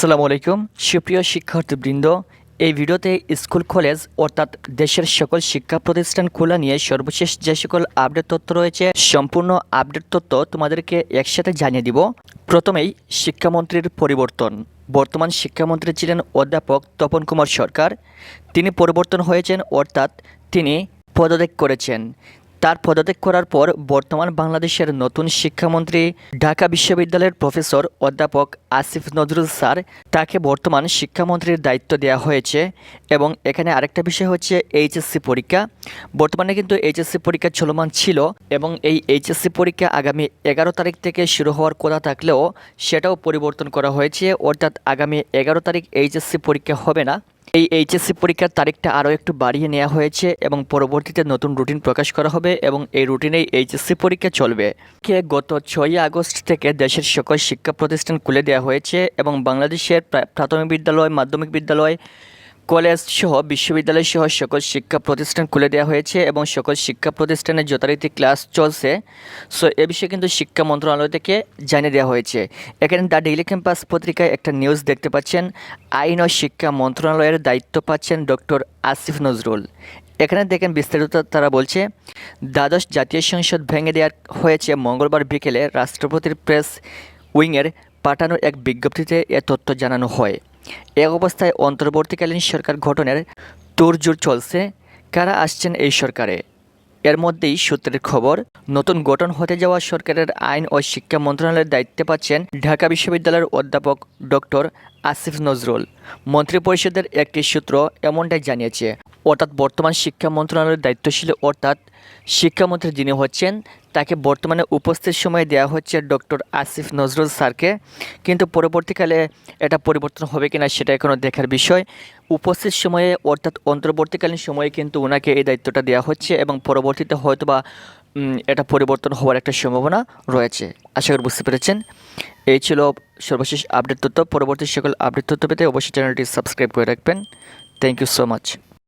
আসসালামু আলাইকুম। সুপ্রিয় শিক্ষার্থীবৃন্দ, এই ভিডিওতে স্কুল, কলেজ অর্থাৎ দেশের সকল শিক্ষা প্রতিষ্ঠান খোলা নিয়ে সর্বশেষ যে সকল আপডেট তথ্য রয়েছে, সম্পূর্ণ আপডেট তথ্য তোমাদেরকে একসাথে জানিয়ে দিব। প্রথমেই শিক্ষামন্ত্রীর পরিবর্তন। বর্তমান শিক্ষামন্ত্রী ছিলেন অধ্যাপক তপন কুমার সরকার। তিনি পরিবর্তন হয়েছেন, অর্থাৎ তিনি পদত্যাগ করেছেন। তার পদত্যাগ করার পর বর্তমান বাংলাদেশের নতুন শিক্ষামন্ত্রী, ঢাকা বিশ্ববিদ্যালয়ের প্রফেসর অধ্যাপক আসিফ নজরুল স্যার, তাকে বর্তমান শিক্ষামন্ত্রীর দায়িত্ব দেওয়া হয়েছে এবং এখানে আরেকটা বিষয় হচ্ছে এইচএসসি পরীক্ষা। বর্তমানে কিন্তু এইচএসসি পরীক্ষা চলমান ছিল এবং এই এইচএসসি পরীক্ষা আগামী এগারো তারিখ থেকে শুরু হওয়ার কথা থাকলেও সেটাও পরিবর্তন করা হয়েছে। অর্থাৎ আগামী এগারো তারিখ এইচএসসি পরীক্ষা হবে না। এই এইচএসসি পরীক্ষার তারিখটা আরও একটু বাড়িয়ে নেওয়া হয়েছে এবং পরবর্তীতে নতুন রুটিন প্রকাশ করা হবে এবং এই রুটিনেই এইচএসসি পরীক্ষা চলবে। কে গত ছয়ই আগস্ট থেকে দেশের সকল শিক্ষা প্রতিষ্ঠান খুলে দেওয়া হয়েছে এবং বাংলাদেশের প্রা- প্রাথমিক বিদ্যালয়, মাধ্যমিক বিদ্যালয় কলেজ সহ বিশ্ববিদ্যালয় সহ সকল শিক্ষা প্রতিষ্ঠান খুলে দেওয়া হয়েছে এবং সকল শিক্ষা প্রতিষ্ঠানে যথারীতি ক্লাস চলছে। সো, এ বিষয়ে কিন্তু শিক্ষা মন্ত্রণালয় থেকে জানিয়ে দেওয়া হয়েছে। এখানে দ্য ডেইলি ক্যাম্পাস পত্রিকায় একটা নিউজ দেখতে পাচ্ছেন। আইন ও শিক্ষা মন্ত্রণালয়ের দায়িত্ব পাচ্ছেন ডক্টর আসিফ নজরুল। এখানে দেখেন বিস্তারিত তারা বলছে, দ্বাদশ জাতীয় সংসদ ভেঙে দেওয়া হয়েছে মঙ্গলবার বিকেলে রাষ্ট্রপতির প্রেস উইংয়ের পাঠানো এক বিজ্ঞপ্তিতে এ তথ্য জানানো হয়। এ অবস্থায় অন্তর্বর্তীকালীন সরকার গঠনের তোড়জোড় চলছে। কারা আসছেন এই সরকারে? এর মধ্যেই সূত্রের খবর, নতুন গঠন হতে যাওয়া সরকারের আইন ও শিক্ষা মন্ত্রণালয়ের দায়িত্বে পাচ্ছেন ঢাকা বিশ্ববিদ্যালয়ের অধ্যাপক ডক্টর আসিফ নজরুল। মন্ত্রিপরিষদের একটি সূত্র এমনটাই জানিয়েছে। অর্থাৎ বর্তমান শিক্ষা মন্ত্রণালয়ের দায়িত্বশীল অর্থাৎ শিক্ষামন্ত্রী যিনি হচ্ছেন, তাকে বর্তমানে উপস্থিত সময়ে দেওয়া হচ্ছে ডক্টর আসিফ নজরুল স্যারকে। কিন্তু পরবর্তীকালে এটা পরিবর্তন হবে কিনা সেটা এখনও দেখার বিষয়। উপস্থিত সময়ে, অর্থাৎ অন্তর্বর্তীকালীন সময়ে কিন্তু ওনাকে এই দায়িত্বটা দেওয়া হচ্ছে এবং পরবর্তীতে হয়তো বা এটা পরিবর্তন হওয়ার একটা সম্ভাবনা রয়েছে। আশা করি বুঝতে পেরেছেন। এই ছিল সর্বশেষ আপডেট তথ্য। পরবর্তী সকল আপডেট তথ্য পেতে অবশ্যই চ্যানেলটি সাবস্ক্রাইব করে রাখবেন। Thank you so much